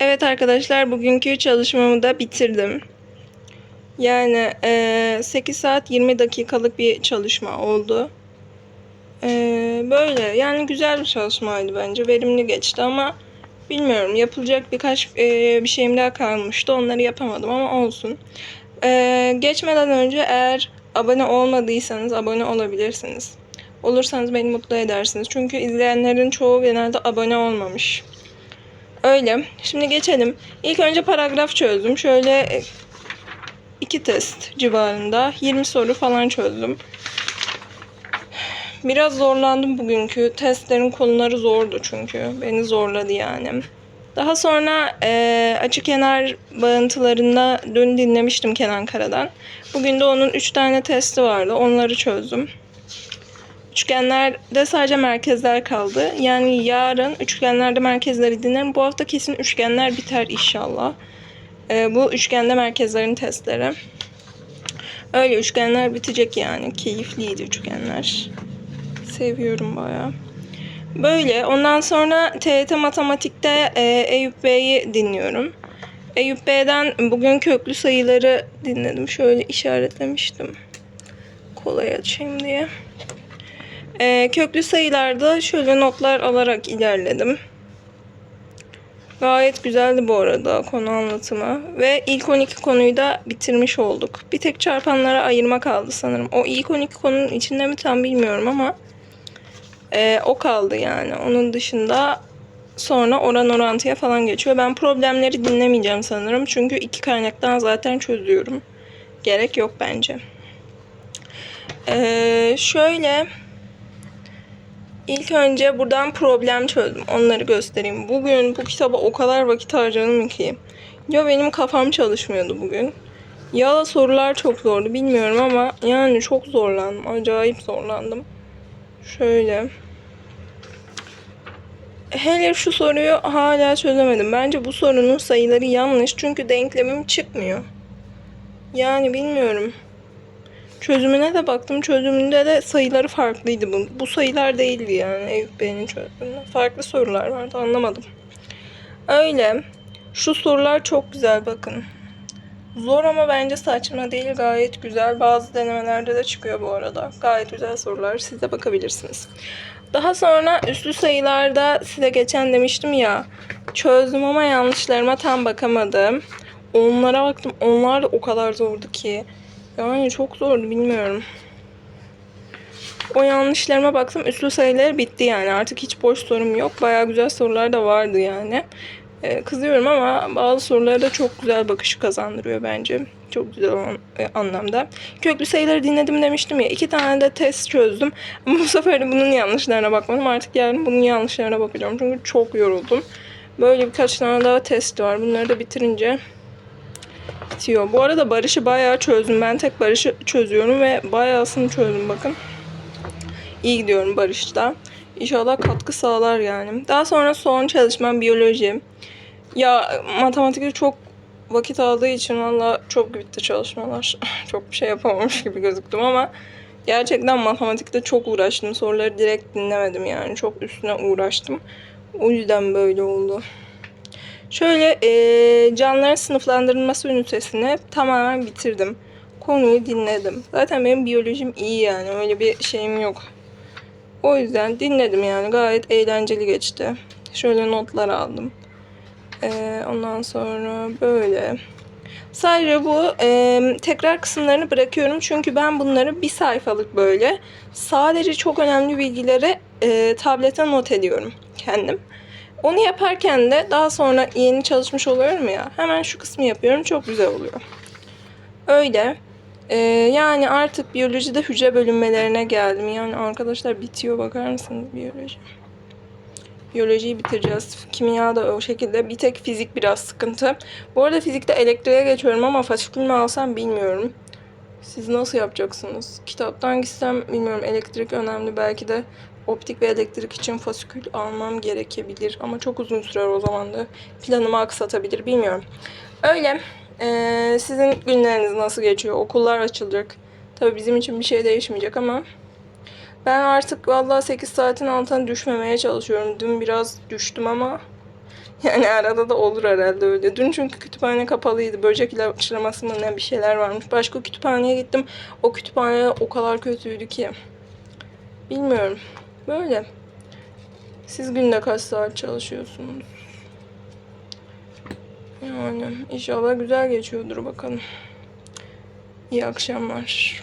Evet arkadaşlar bugünkü çalışmamı da bitirdim. Yani eee 8 saat 20 dakikalık bir çalışma oldu. Eee, böyle yani güzel bir çalışmaydı bence. Verimli geçti ama bilmiyorum yapılacak birkaç eee, bir şeyim daha kalmıştı. Onları yapamadım ama olsun. Geçmeden önce eğer abone olmadıysanız abone olabilirsiniz. Olursanız beni mutlu edersiniz. Çünkü izleyenlerin çoğu genelde abone olmamış. Öyle. Şimdi geçelim. İlk önce paragraf çözdüm. Şöyle e, iki test civarında 20 soru falan çözdüm. Biraz zorlandım bugünkü. Testlerin konuları zordu çünkü. Beni zorladı yani. Daha sonra e, açı kenar bağıntılarında dün dinlemiştim Kenan Kara'dan. Bugün de onun 3 tane testi vardı. Onları çözdüm. Üçgenlerde sadece merkezler kaldı. Yani yarın üçgenlerde merkezleri dinlerim. Bu hafta kesin üçgenler biter inşallah. Ee, bu üçgende merkezlerin testleri. Öyle üçgenler bitecek yani. Keyifliydi üçgenler. Seviyorum bayağı. Böyle. Ondan sonra TYT Matematik'te e, Eyüp Bey'i dinliyorum. Eyüp Bey'den bugün köklü sayıları dinledim. Şöyle işaretlemiştim. Kolay açayım diye. Ee, köklü sayılarda şöyle notlar alarak ilerledim. Gayet güzeldi bu arada konu anlatımı. Ve ilk 12 konuyu da bitirmiş olduk. Bir tek çarpanlara ayırma kaldı sanırım. O ilk 12 konunun içinde mi tam bilmiyorum ama e, o kaldı yani. Onun dışında sonra oran orantıya falan geçiyor. Ben problemleri dinlemeyeceğim sanırım. Çünkü iki kaynaktan zaten çözüyorum. Gerek yok bence. Ee, şöyle İlk önce buradan problem çözdüm. Onları göstereyim. Bugün bu kitaba o kadar vakit harcadım ki. Ya benim kafam çalışmıyordu bugün. Ya da sorular çok zordu bilmiyorum ama yani çok zorlandım. Acayip zorlandım. Şöyle. Hele şu soruyu hala çözemedim. Bence bu sorunun sayıları yanlış. Çünkü denklemim çıkmıyor. Yani bilmiyorum. Çözümüne de baktım. Çözümünde de sayıları farklıydı bu. Bu sayılar değildi yani Eyüp Bey'in çözümünde. Farklı sorular vardı anlamadım. Öyle. Şu sorular çok güzel bakın. Zor ama bence saçma değil. Gayet güzel. Bazı denemelerde de çıkıyor bu arada. Gayet güzel sorular. Siz de bakabilirsiniz. Daha sonra üslü sayılarda size geçen demiştim ya. Çözdüm ama yanlışlarıma tam bakamadım. Onlara baktım. Onlar da o kadar zordu ki. Yani çok zordu bilmiyorum. O yanlışlarıma baktım. Üslü sayıları bitti yani. Artık hiç boş sorum yok. Bayağı güzel sorular da vardı yani. Ee, kızıyorum ama bazı sorulara da çok güzel bakışı kazandırıyor bence. Çok güzel olan e, anlamda. Köklü sayıları dinledim demiştim ya. iki tane de test çözdüm. Bu sefer de bunun yanlışlarına bakmadım. Artık yarın bunun yanlışlarına bakacağım. Çünkü çok yoruldum. Böyle birkaç tane daha test var. Bunları da bitirince bitiyor. Bu arada Barış'ı bayağı çözdüm. Ben tek Barış'ı çözüyorum ve bayağısını çözdüm bakın. İyi gidiyorum Barış'ta. İnşallah katkı sağlar yani. Daha sonra son çalışmam biyoloji. Ya matematikte çok vakit aldığı için valla çok bitti çalışmalar. çok bir şey yapamamış gibi gözüktüm ama gerçekten matematikte çok uğraştım. Soruları direkt dinlemedim yani. Çok üstüne uğraştım. O yüzden böyle oldu. Şöyle e, canlıların sınıflandırılması ünitesini tamamen bitirdim. Konuyu dinledim. Zaten benim biyolojim iyi yani. Öyle bir şeyim yok. O yüzden dinledim yani. Gayet eğlenceli geçti. Şöyle notlar aldım. E, ondan sonra böyle. Sadece bu e, tekrar kısımlarını bırakıyorum. Çünkü ben bunları bir sayfalık böyle sadece çok önemli bilgileri e, tablete not ediyorum kendim. Onu yaparken de daha sonra yeni çalışmış oluyorum ya. Hemen şu kısmı yapıyorum. Çok güzel oluyor. Öyle. Ee, yani artık biyolojide hücre bölünmelerine geldim. Yani arkadaşlar bitiyor bakar mısınız biyoloji? Biyolojiyi bitireceğiz. Kimya da o şekilde. Bir tek fizik biraz sıkıntı. Bu arada fizikte elektriğe geçiyorum ama fasikül mü alsam bilmiyorum. Siz nasıl yapacaksınız? Kitaptan gitsem bilmiyorum. Elektrik önemli. Belki de optik ve elektrik için fasikül almam gerekebilir. Ama çok uzun sürer o zaman da. Planımı aksatabilir bilmiyorum. Öyle. Ee, sizin günleriniz nasıl geçiyor? Okullar açılacak. Tabii bizim için bir şey değişmeyecek ama ben artık vallahi 8 saatin altına düşmemeye çalışıyorum. Dün biraz düştüm ama yani arada da olur herhalde öyle. Dün çünkü kütüphane kapalıydı. Böcek ilaçlaması mı ne bir şeyler varmış. Başka kütüphaneye gittim. O kütüphane o kadar kötüydü ki. Bilmiyorum. Böyle. Siz günde kaç saat çalışıyorsunuz? Yani inşallah güzel geçiyordur bakalım. İyi akşamlar.